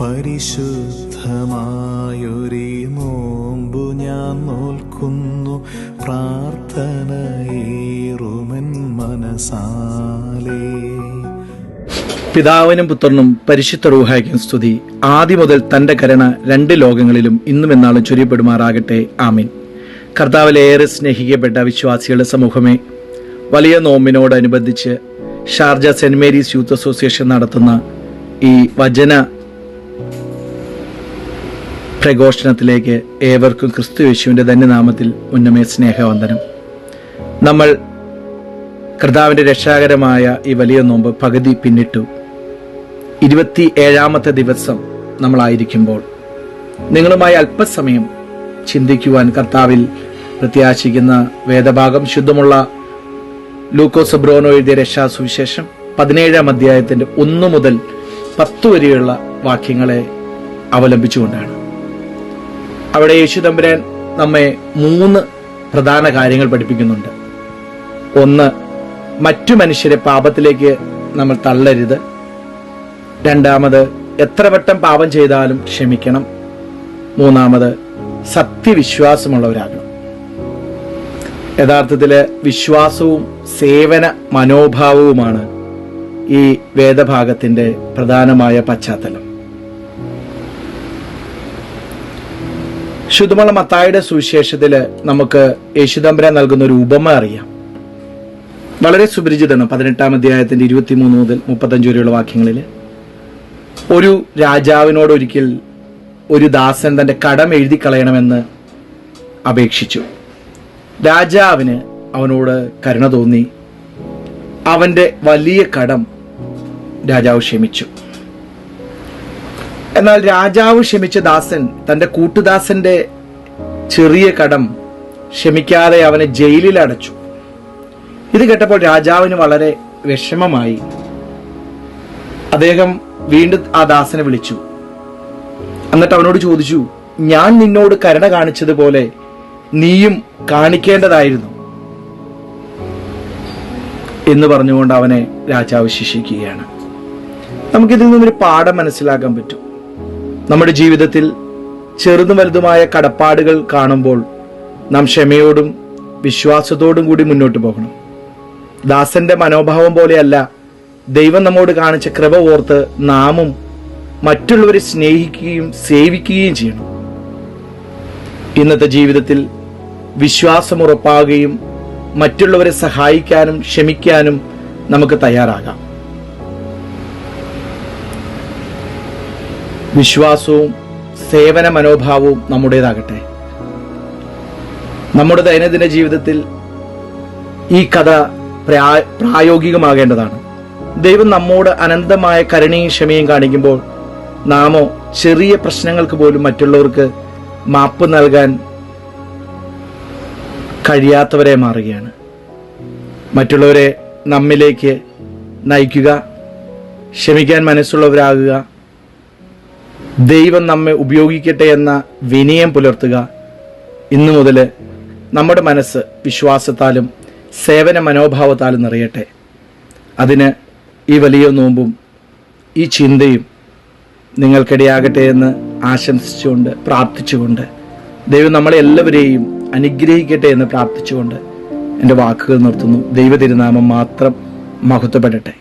പരിശുദ്ധമായൊരു നോമ്പു ഞാൻ നോൽക്കുന്നു. പ്രാർത്ഥനയേറുമൻ മനസാലേ. പിതാവിനും പുത്രനും പരിശുദ്ധ റൂഹായ്ക്കും സ്തുതി. ആദ്യം മുതൽ തന്റെ കരുണ രണ്ട് ലോകങ്ങളിലും ഇന്നും എന്നാളും ചൊരിയപ്പെടുമാറാകട്ടെ. ആമീൻ. കർത്താവിലെ ഏറെ സ്നേഹിക്കപ്പെട്ട വിശ്വാസികളുടെ സമൂഹമേ വലിയ നോമ്പിനോടനുബന്ധിച്ച് Sharjah saint Mary's youth association നടത്തുന്ന ഈ വചന പ്രഘോഷണത്തിലേക്ക് ഏവർക്കും ക്രിസ്തു യേശുവിന്റെ ധന്യനാമത്തിൽ ഉന്നമേ സ്നേഹവന്ദനം. നമ്മൾ കർത്താവിന്റെ രക്ഷാകരമായ ഈ വലിയ നോമ്പ് പകുതി പിന്നിട്ടു. ഇരുപത്തി ഏഴാമത്തെ ദിവസം നമ്മളായിരിക്കുമ്പോൾ നിങ്ങളുമായി അല്പസമയം ചിന്തിക്കുവാൻ കർത്താവിൽ പ്രത്യാശിക്കുന്ന വേദഭാഗം ശുദ്ധമുള്ള ലൂക്കോസ് ബ്രോനോ എഴുതിയ രക്ഷാസുവിശേഷം പതിനേഴാം അധ്യായത്തിന്റെ ഒന്ന് മുതൽ പത്ത് വരെയുള്ള വാക്യങ്ങളെ അവലംബിച്ചുകൊണ്ടാണ്. അവിടെ യേശു തമ്പുരാൻ നമ്മെ മൂന്ന് പ്രധാന കാര്യങ്ങൾ പഠിപ്പിക്കുന്നുണ്ട്. ഒന്ന് മറ്റു മനുഷ്യരെ പാപത്തിലേക്ക് നമ്മൾ തള്ളരുത്. രണ്ടാമത് എത്ര വട്ടം പാപം ചെയ്താലും ക്ഷമിക്കണം. മൂന്നാമത് സത്യവിശ്വാസമുള്ളവരാകണം. യഥാർത്ഥത്തിൽ വിശ്വാസവും സേവന മനോഭാവവുമാണ് ഈ വേദഭാഗത്തിന്റെ പ്രധാനമായ പശ്ചാത്തലം. ശുദ്ധമുള്ള മത്തായുടെ സുവിശേഷത്തിൽ നമുക്ക് യേശുദമ്പര നൽകുന്ന ഒരു ഉപമ അറിയാം. വളരെ സുപരിചിതമാണ് പതിനെട്ടാം അധ്യായത്തിന്റെ ഇരുപത്തിമൂന്ന് മുതൽ മുപ്പത്തഞ്ച് വരെയുള്ള വാക്യങ്ങളിൽ ഒരു രാജാവിനോട് ഒരിക്കൽ ഒരു ദാസൻ തന്റെ കടം എഴുതി കളയണമെന്ന് അപേക്ഷിച്ചു. രാജാവിന് അവനോട് കരുണ തോന്നി. അവന്റെ വലിയ കടം രാജാവ് ക്ഷമിച്ചു. എന്നാൽ രാജാവ് ക്ഷമിച്ച ദാസൻ തന്റെ കൂട്ടുദാസന്റെ ചെറിയ കടം ക്ഷമിക്കാതെ അവനെ ജയിലിൽ അടച്ചു. ഇത് കേട്ടപ്പോൾ രാജാവിന് വളരെ വിഷമമായി. അദ്ദേഹം വീണ്ടും ആ ദാസനെ വിളിച്ചു. എന്നിട്ട് അവനോട് ചോദിച്ചു ഞാൻ നിന്നോട് കരുണ കാണിച്ചതുപോലെ നീയും കാണിക്കേണ്ടതായിരുന്നു എന്ന് പറഞ്ഞുകൊണ്ട് അവനെ രാജാവ് ശിക്ഷിക്കുകയാണ്. നമുക്കിതിൽ നിന്നൊരു പാഠം മനസ്സിലാക്കാൻ പറ്റും. നമ്മുടെ ജീവിതത്തിൽ ചെറുതും വലുതുമായ കടപ്പാടുകൾ കാണുമ്പോൾ നാം ക്ഷമയോടും വിശ്വാസത്തോടും കൂടി മുന്നോട്ട് പോകണം. ദാസന്റെ മനോഭാവം പോലെയല്ല ദൈവം നമ്മോട് കാണിച്ച കൃപ ഓർത്ത് നാമും മറ്റുള്ളവരെ സ്നേഹിക്കുകയും സേവിക്കുകയും ചെയ്യണം. ഇന്നത്തെ ജീവിതത്തിൽ വിശ്വാസം ഉറപ്പാകുകയും മറ്റുള്ളവരെ സഹായിക്കാനും ക്ഷമിക്കാനും നമുക്ക് തയ്യാറാകാം. വിശ്വാസവും സേവന മനോഭാവവും നമ്മുടേതാകട്ടെ. നമ്മുടെ ദൈനംദിന ജീവിതത്തിൽ ഈ കഥ പ്രാ- പ്രായോഗികമാകേണ്ടതാണ്. ദൈവം നമ്മോട് അനന്തമായ കരുണയും ക്ഷമയും കാണിക്കുമ്പോൾ നാമോ ചെറിയ പ്രശ്നങ്ങൾക്ക് പോലും മറ്റുള്ളവർക്ക് മാപ്പ് നൽകാൻ കഴിയാത്തവരെ മാറുകയാണ്. മറ്റുള്ളവരെ നമ്മിലേക്ക് നയിക്കുക ക്ഷമിക്കാൻ മനസ്സുള്ളവരാകുക ദൈവം നമ്മെ ഉപയോഗിക്കട്ടെ എന്ന വിനയം പുലർത്തുക. ഇന്നു മുതൽ നമ്മുടെ മനസ്സ് വിശ്വാസത്താലും സേവന മനോഭാവത്താലും നിറയട്ടെ. അതിന് ഈ വലിയ നോമ്പും ഈ ചിന്തയും നിങ്ങൾക്കിടയാകട്ടെ എന്ന് ആശംസിച്ചുകൊണ്ട് പ്രാർത്ഥിച്ചുകൊണ്ട് ദൈവം നമ്മളെ എല്ലാവരെയും അനുഗ്രഹിക്കട്ടെ എന്ന് പ്രാർത്ഥിച്ചുകൊണ്ട് എന്റെ വാക്കുകൾ നിർത്തുന്നു. ദൈവ തിരുനാമം മാത്രം മഹത്വപ്പെടട്ടെ.